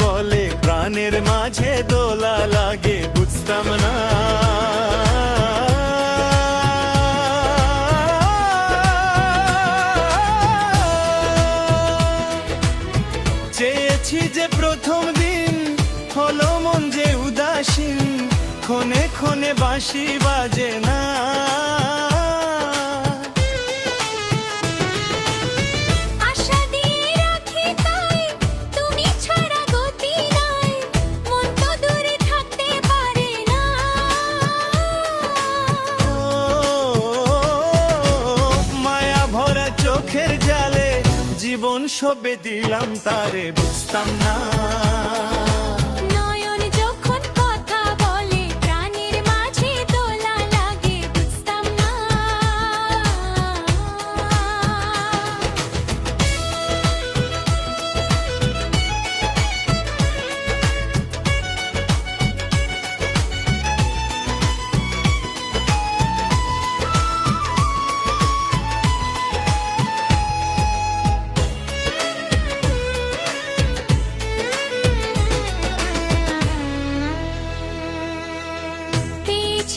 বলে, প্রাণের মাঝে দোলা লাগে, বুঝতাম না। চেয়েছি যে প্রথম দিন হলো মন যে উদাসীন, ক্ষণে ক্ষণে বাঁশি বাজে না। চোখের জালে জীবন সবে দিলাম তারে বুঝতাম না।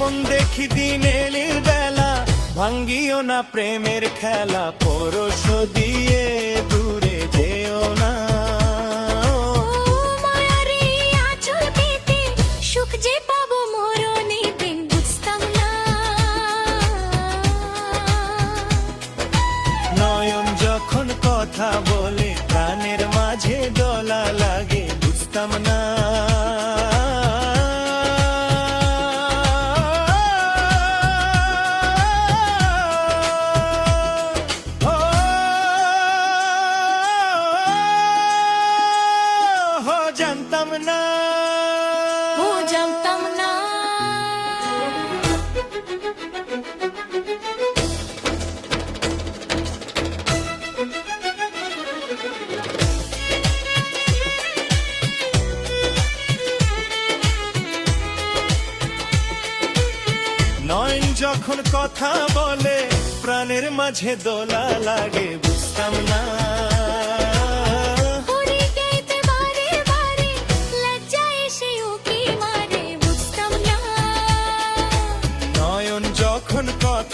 স্বপন দেখি দিন এলির বেলা ভাঙ্গিও না প্রেমের খেলা পরশ দিয়ে দূরে যেও না। সুখ যে পাবো মরণেতে বুঝতাম না। নয়ন যখন কথা না। ও জানতাম না। নয়ন যখন কথা বলে প্রাণের মাঝে দোলা লাগে বুঝতাম না।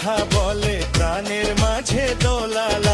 কথা বলে প্রাণের মাঝে দোলা লাগে